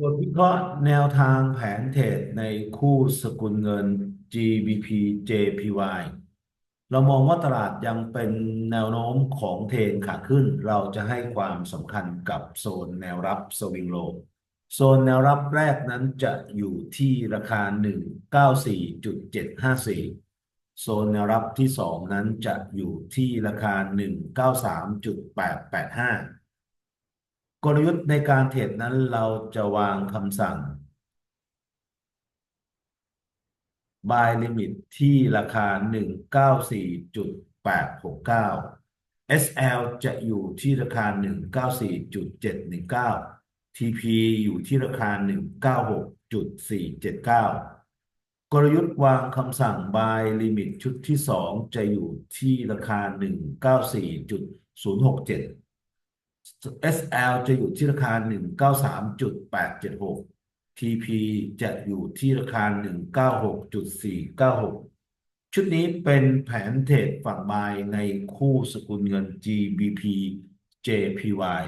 บทวิเคราะห์แนวทางแผนเทรดในคู่สกุลเงิน GBP JPY เรามองว่าตลาดยังเป็นแนวโน้มของเทรนขาขึ้น เราจะให้ความสำคัญกับโซนแนวรับสวิงโลโซนแนวรับแรกนั้นจะอยู่ที่ราคา 194.754 โซนแนวรับที่ 2 นั้นจะอยู่ที่ราคา 193.885 กลยุทธ์ในการเทรดนั้นเราจะวางคำสั่ง buy limit ที่ราคา 194.869 SL จะอยู่ที่ราคา 194.719 TP อยู่ที่ราคา 196.479 กลยุทธ์วางคำสั่ง buy limit ชุดที่ 2 จะอยู่ที่ราคา 194.067 SL จะอยู่ที่ราคา 193.876 TP จะอยู่ที่ราคา 196.496 ชุดนี้เป็นแผนเทรดฝั่งบายในคู่สกุลเงิน GBP JPY